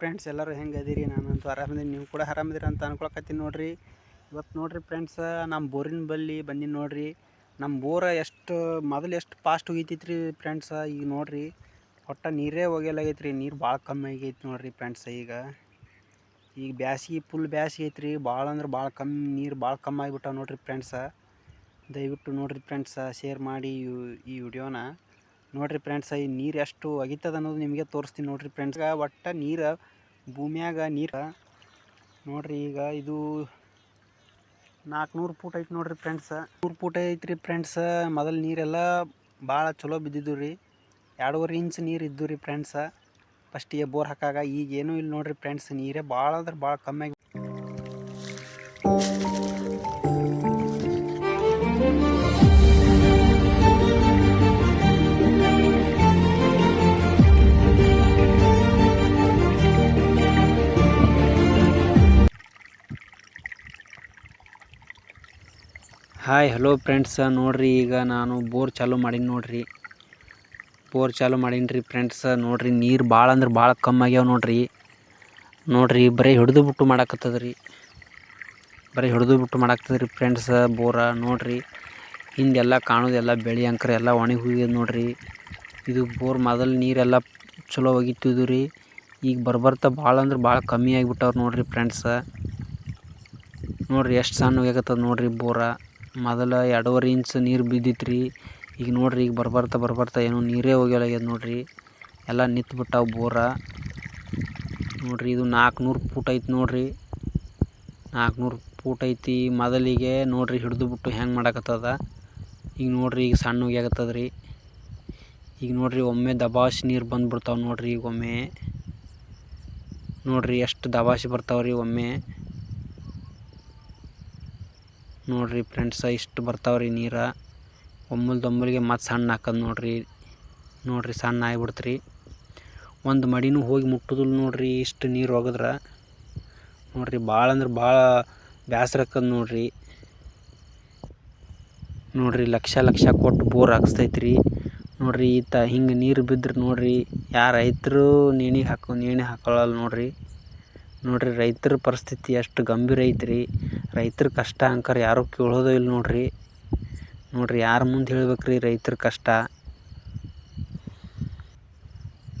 Friends ಎಲ್ಲರೂ ಹೆಂಗೆ ಅದೀರಿ? ನಾನಂತೂ ಆರಾಮದೀನಿ. ನೀವು ಕೂಡ ಆರಾಮಿದ್ದೀರಿ ಅಂತ ಅನ್ಕೊಳಕತ್ತೀನಿ ನೋಡ್ರಿ. ಇವತ್ತು ನೋಡ್ರಿ ಫ್ರೆಂಡ್ಸ್ ನಮ್ಮ ಬೋರಿನ ಬಲ್ಲಿ ಬಂದೀನಿ ನೋಡ್ರಿ. ನಮ್ಮ ಬೋರ ಎಷ್ಟು, ಮೊದಲು ಎಷ್ಟು ಫಾಸ್ಟ್ ಹೋಗಿತ್ತಿತ್ತು ರೀ ಫ್ರೆಂಡ್ಸ ಈಗ ನೋಡ್ರಿ. ಒಟ್ಟು ನೀರೇ ಹೋಗ್ಯಲಾಗೈತೆ ರೀ ನೀರು ಭಾಳ ಕಮ್ಮಿ ಆಗೈತೆ ನೋಡಿರಿ ಫ್ರೆಂಡ್ಸ್ ಈಗ. ಈಗ ಬ್ಯಾಸಿಗೆ ಫುಲ್ ಬ್ಯಾಸ್ಗೆ ಐತ್ರಿ. ಭಾಳ ಅಂದ್ರೆ ಭಾಳ ಕಮ್ಮಿ, ನೀರು ಭಾಳ ಕಮ್ಮಿ ಆಗಿಬಿಟ್ಟಾವ ನೋಡಿರಿ ಫ್ರೆಂಡ್ಸ. ದಯವಿಟ್ಟು ನೋಡಿರಿ ಫ್ರೆಂಡ್ಸ ಶೇರ್ ಮಾಡಿ ಈ- ಈ ವಿಡಿಯೋನ. ನೋಡಿರಿ ಫ್ರೆಂಡ್ಸ್, ಈ ನೀರು ಎಷ್ಟು ಒಗಿತದ ಅನ್ನೋದು ನಿಮಗೆ ತೋರಿಸ್ತೀನಿ ನೋಡಿರಿ ಫ್ರೆಂಡ್ಸ್. ಒಟ್ಟು ನೀರು ಭೂಮಿಯಾಗ ನೀರು ನೋಡಿರಿ ಈಗ ಇದು ನಾಲ್ಕುನೂರು ಫೂಟ್ ಐತಿ ನೋಡಿರಿ ಫ್ರೆಂಡ್ಸ. ನೂರು ಫೂಟ್ ಐತ್ರಿ ಫ್ರೆಂಡ್ಸ. ಮೊದಲು ನೀರೆಲ್ಲ ಭಾಳ ಚಲೋ ಬಿದ್ದಿದ್ದು ರೀ. ಎರಡೂವರೆ ಇಂಚ್ ನೀರು ಇದ್ದು ರೀ ಫ್ರೆಂಡ್ಸ ಫಸ್ಟಿಗೆ ಬೋರ್ ಹಾಕಾಗ, ಈಗ ಏನೂ ಇಲ್ಲ ನೋಡ್ರಿ ಫ್ರೆಂಡ್ಸ್ ನೀರೇ ಭಾಳ ಅಂದ್ರೆ ಭಾಳ ಕಮ್ಮಿ ಆಗಿ ಹಾಯ್ ಹಲೋ ಫ್ರೆಂಡ್ಸ್ ನೋಡ್ರಿ ಈಗ ನಾನು ಬೋರ್ ಚಾಲೂ ಮಾಡೀನಿ ನೋಡ್ರಿ. ಬೋರ್ ಚಾಲು ಮಾಡೀನಿ ರೀ ಫ್ರೆಂಡ್ಸ್. ನೋಡ್ರಿ ನೀರು ಭಾಳ ಅಂದ್ರೆ ಭಾಳ ಕಮ್ಮಿ ಆಗ್ಯಾವ ನೋಡ್ರಿ. ನೋಡ್ರಿ ಬರೀ ಹಿಡಿದು ಬಿಟ್ಟು ಮಾಡಾಕತ್ತದ ರೀ ಬರೀ ಹಿಡಿದು ಬಿಟ್ಟು ಮಾಡಾಕ್ತದ ರೀ ಫ್ರೆಂಡ್ಸ್, ಬೋರ. ನೋಡ್ರಿ, ಹಿಂದೆಲ್ಲ ಕಾಣೋದೆಲ್ಲ ಬೆಳೆ ಅಂಕರ ಎಲ್ಲ ಒಣಗಿ ಹೋಗಿದೆ ನೋಡ್ರಿ. ಇದು ಬೋರ್ ಮೊದಲು ನೀರೆಲ್ಲ ಚಲೋ ಒಗಿತಿದ್ವು ರೀ. ಈಗ ಬರ್ಬರ್ತಾ ಭಾಳ ಅಂದ್ರೆ ಭಾಳ ಕಮ್ಮಿ ಆಗಿಬಿಟ್ಟವ್ರು ನೋಡ್ರಿ ಫ್ರೆಂಡ್ಸ. ನೋಡ್ರಿ ಎಷ್ಟು ಸಣ್ಣ ಹೋಗ್ಯಾಕತ್ತದ ನೋಡ್ರಿ ಬೋರ. ಮೊದಲು ಎರಡೂವರೆ ಇಂಚ್ ನೀರು ಬಿದ್ದಿತ್ತು ರೀ ಈಗ ನೋಡ್ರಿ, ಈಗ ಬರ್ಬರ್ತಾ ಬರ್ಬರ್ತಾ ಏನು ನೀರೇ ಹೋಗ್ಯಲಾಗ್ಯದ ನೋಡ್ರಿ. ಎಲ್ಲ ನಿಂತು ಬಿಟ್ಟಾವ ಬೋರ. ನೋಡ್ರಿ, ಇದು ನಾಲ್ಕುನೂರು ಫೂಟ್ ಐತಿ ನೋಡ್ರಿ. ನಾಲ್ಕುನೂರು ಫೂಟ್ ಐತಿ ಮೊದಲಿಗೆ ನೋಡ್ರಿ ಹಿಡಿದು ಬಿಟ್ಟು ಹೆಂಗೆ ಮಾಡಕತ್ತದ. ಈಗ ನೋಡ್ರಿ, ಈಗ ಸಣ್ಣ ಹೋಗ್ಯಾಕತ್ತದ ರೀ ಈಗ ನೋಡ್ರಿ, ಒಮ್ಮೆ ದಬಾಶ್ ನೀರು ಬಂದ್ಬಿಡ್ತಾವ ನೋಡ್ರಿ ಈಗ ಒಮ್ಮೆ. ನೋಡ್ರಿ, ಎಷ್ಟು ದಬಾಶಿ ಬರ್ತಾವ್ರಿ ಒಮ್ಮೆ. ನೋಡ್ರಿ, ಫ್ರೆಂಡ್ಸ ಇಷ್ಟು ಬರ್ತಾವ್ರಿ ನೀರು. ಒಮ್ಮಲ್ದ ಒಮ್ಮಲಿಗೆ ಮತ್ತೆ ಸಣ್ಣ ಹಾಕದ್ ನೋಡ್ರಿ. ನೋಡ್ರಿ ಸಣ್ಣ ಆಗಿಬಿಡ್ತ್ರಿ. ಒಂದು ಮಡಿನೂ ಹೋಗಿ ಮುಟ್ಟುದಿಲ್ಲ ನೋಡ್ರಿ ಇಷ್ಟು ನೀರು ಒಗದ್ರ ನೋಡ್ರಿ ಭಾಳ ಅಂದ್ರೆ ಭಾಳ ಬೇಸರ ಆಕ್ಕದ ನೋಡ್ರಿ. ನೋಡ್ರಿ ಲಕ್ಷ ಲಕ್ಷ ಕೊಟ್ಟು ಬೋರ್ ಹಾಕ್ಸ್ತೈತ್ರಿ. ನೋಡ್ರಿ ಈತ ಹಿಂಗೆ ನೀರು ಬಿದ್ರೆ ನೋಡ್ರಿ. ಯಾ ರೈತರು ನೇಣಿಗೆ ಹಾಕೋ, ನೇಣಿ ಹಾಕೊಳ್ಳಲ್ಲ ನೋಡ್ರಿ. ನೋಡ್ರಿ ರೈತರ ಪರಿಸ್ಥಿತಿ ಎಷ್ಟು ಗಂಭೀರ ಐತ್ರಿ. ರೈತರ ಕಷ್ಟ ಅಂಕರ್ ಯಾರೂ ಕೇಳೋದೇ ಇಲ್ಲ ನೋಡ್ರಿ. ನೋಡ್ರಿ ಯಾರ ಮುಂದೆ ಹೇಳ್ಬೇಕ್ರಿ ರೈತರ ಕಷ್ಟ.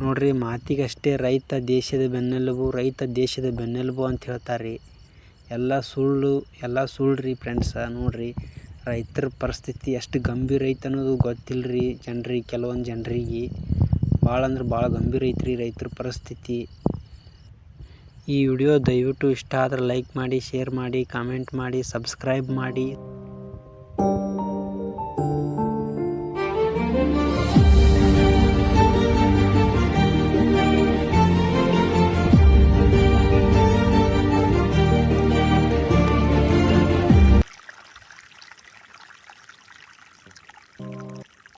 ನೋಡ್ರಿ ಮಾತಿಗಷ್ಟೇ ರೈತ ದೇಶದ ಬೆನ್ನೆಲುಬು, ರೈತ ದೇಶದ ಬೆನ್ನೆಲುಬು ಅಂತ ಹೇಳ್ತಾರೆ ಎಲ್ಲ ಸುಳ್ಳು ಎಲ್ಲ ಸುಳ್ಳು ರೀ ಫ್ರೆಂಡ್ಸ ನೋಡ್ರಿ ರೈತರ ಪರಿಸ್ಥಿತಿ ಎಷ್ಟು ಗಂಭೀರ ಐತೆ ಅನ್ನೋದು ಗೊತ್ತಿಲ್ಲ ರೀ ಜನರಿಗೆ ಕೆಲವೊಂದು ಜನರಿಗೆ. ಭಾಳ ಅಂದ್ರೆ ಭಾಳ ಗಂಭೀರ ಐತ್ರಿ ರೈತರ ಪರಿಸ್ಥಿತಿ. ಈ ವಿಡಿಯೋ ದಯವಿಟ್ಟು ಇಷ್ಟ ಆದ್ರೆ ಲೈಕ್ ಮಾಡಿ ಶೇರ್ ಮಾಡಿ ಕಾಮೆಂಟ್ ಮಾಡಿ ಸಬ್ಸ್ಕ್ರೈಬ್ ಮಾಡಿ.